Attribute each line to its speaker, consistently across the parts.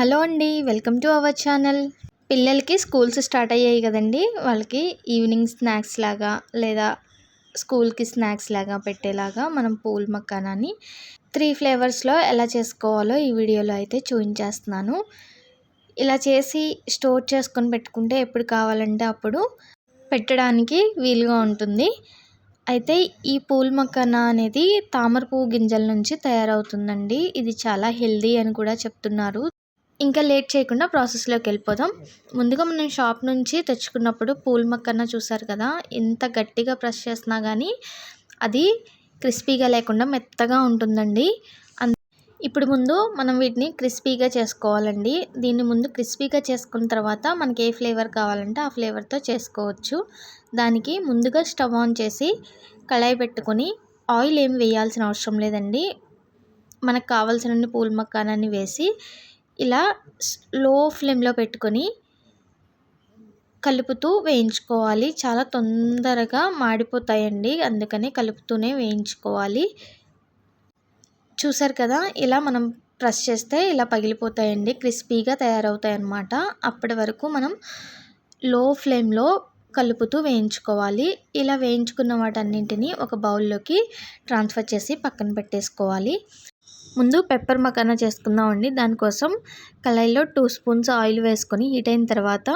Speaker 1: Hello అండి welcome to our channel. పిల్లలకి schools start అయ్యాయి కదండి. వాళ్ళకి ఈవినింగ్ స్నాక్స్ లాగా లేదా స్కూల్కి స్నాక్స్ లాగా పెట్టేలాగా మనం పూల్ మక్కానాన్ని త్రీ ఫ్లేవర్స్లో ఎలా చేసుకోవాలో ఈ వీడియోలో అయితే చూపించేస్తున్నాను. ఇలా చేసి స్టోర్ చేసుకొని పెట్టుకుంటే ఎప్పుడు కావాలంటే అప్పుడు పెట్టడానికి వీలుగా ఉంటుంది. అయితే ఈ పూల్ మక్కన అనేది తామర పువ్వు గింజల నుంచి తయారవుతుందండి. ఇది చాలా హెల్దీ అని కూడా చెప్తున్నారు. ఇంకా లేట్ చేయకుండా ప్రాసెస్లోకి వెళ్ళిపోదాం. ముందుగా మనం షాప్ నుంచి తెచ్చుకున్నప్పుడు పూల్ మక్కన్న చూసారు కదా ఎంత గట్టిగా ప్రెస్ చేసినా కానీ అది క్రిస్పీగా లేకుండా మెత్తగా ఉంటుందండి. ఇప్పుడు ముందు మనం వీటిని క్రిస్పీగా చేసుకోవాలండి. దీన్ని ముందు క్రిస్పీగా చేసుకున్న తర్వాత మనకి ఏ ఫ్లేవర్ కావాలంటే ఆ ఫ్లేవర్తో చేసుకోవచ్చు. దానికి ముందుగా స్టవ్ ఆన్ చేసి కళాయి పెట్టుకొని ఆయిల్ ఏం వేయాల్సిన అవసరం లేదండి. మనకు కావాల్సిన పూల్ మక్కానాన్ని వేసి ఇలా లో ఫ్లేమ్లో పెట్టుకొని కలుపుతూ వేయించుకోవాలి. చాలా తొందరగా మాడిపోతాయండి. అందుకని కలుపుతూనే వేయించుకోవాలి. చూసారు కదా ఇలా మనం ప్రెస్ చేస్తే ఇలా పగిలిపోతాయండి. క్రిస్పీగా తయారవుతాయి అన్నమాట అప్పటి వరకు మనం లో ఫ్లేమ్లో కలుపుతూ వేయించుకోవాలి. ఇలా వేయించుకున్న వాటన్నింటినీ ఒక బౌల్లోకి ట్రాన్స్ఫర్ చేసి పక్కన పెట్టేసుకోవాలి. ముందు పెప్పర్ మకానా చేసుకుందామండి. దానికోసం కళాయిలో టూ స్పూన్స్ ఆయిల్ వేసుకొని హీట్ అయిన తర్వాత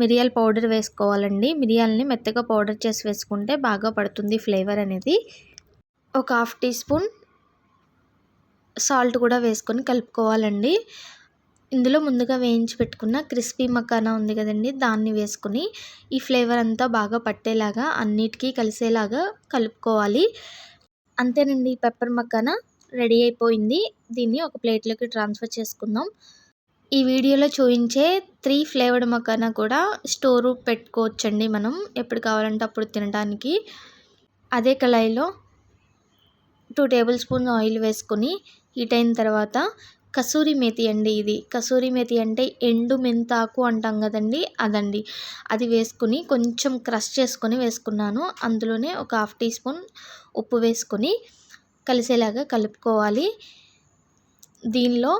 Speaker 1: మిరియాల పౌడర్ వేసుకోవాలండి. మిరియాలని మెత్తగా పౌడర్ చేసి వేసుకుంటే బాగా పడుతుంది ఫ్లేవర్ అనేది. ఒక హాఫ్ టీ స్పూన్ సాల్ట్ కూడా వేసుకొని కలుపుకోవాలండి. ఇందులో ముందుగా వేయించి పెట్టుకున్న క్రిస్పీ మకానా ఉంది కదండి దాన్ని వేసుకుని ఈ ఫ్లేవర్ అంతా బాగా పట్టేలాగా అన్నిటికీ కలిసేలాగా కలుపుకోవాలి. అంతేనండి పెప్పర్ మకానా రెడీ అయిపోయింది. దీన్ని ఒక ప్లేట్లోకి ట్రాన్స్ఫర్ చేసుకుందాం. ఈ వీడియోలో చూపించే త్రీ ఫ్లేవర్డ్ మకానా కూడా స్టోర్ పెట్టుకోవచ్చండి మనం. ఎప్పుడు కావాలంటే అప్పుడు తినడానికి. అదే కళాయిలో టూ టేబుల్ స్పూన్ ఆయిల్ వేసుకొని హీట్ అయిన తర్వాత కసూరి మేతి అండి ఇది. కసూరి మేతి అంటే ఎండు మెంతాకు అంటాం కదండి అదండి. అది వేసుకుని కొంచెం క్రష్ చేసుకొని వేసుకున్నాను. అందులోనే ఒక హాఫ్ టీ స్పూన్ ఉప్పు వేసుకొని కలిసేలాగా కలుపుకోవాలి. దీనిలో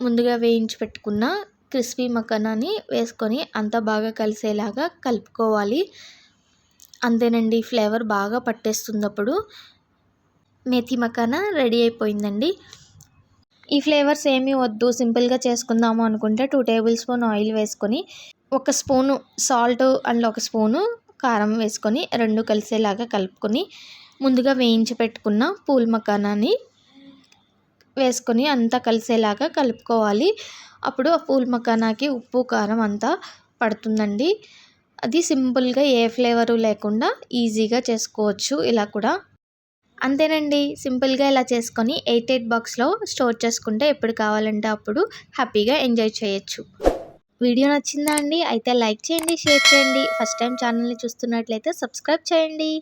Speaker 1: ముందుగా వేయించి పెట్టుకున్న క్రిస్పీ మకానాని వేసుకొని అంతా బాగా కలిసేలాగా కలుపుకోవాలి. అంతేనండి ఫ్లేవర్ బాగా పట్టేస్తుంది అప్పుడు మేతి మకానా రెడీ అయిపోయిందండి. ఈ ఫ్లేవర్స్ ఏమీ వద్దు సింపుల్గా చేసుకుందాము అనుకుంటే టూ టేబుల్ స్పూన్ ఆయిల్ వేసుకొని ఒక స్పూను సాల్ట్ అండ్ ఒక స్పూను కారం వేసుకొని రెండు కలిసేలాగా కలుపుకొని ముందుగా వేయించి పెట్టుకున్న పూల్ మకానాన్ని వేసుకొని అంతా కలిసేలాగా కలుపుకోవాలి. అప్పుడు ఆ పూల్ మకానాకి ఉప్పు కారం అంతా పడుతుందండి. అది సింపుల్గా ఏ ఫ్లేవరు లేకుండా ఈజీగా చేసుకోవచ్చు. ఇలా కూడా అంతేనండి. సింపుల్గా ఇలా చేసుకొని ఎయిట్ ఎయిట్ బాక్స్లో స్టోర్ చేసుకుంటే ఎప్పుడు కావాలంటే అప్పుడు హ్యాపీగా ఎంజాయ్ చేయొచ్చు. వీడియో నచ్చిందా అండి? అయితే లైక్ చేయండి షేర్ చేయండి. ఫస్ట్ టైం ఛానల్ని చూస్తున్నట్లయితే సబ్స్క్రైబ్ చేయండి.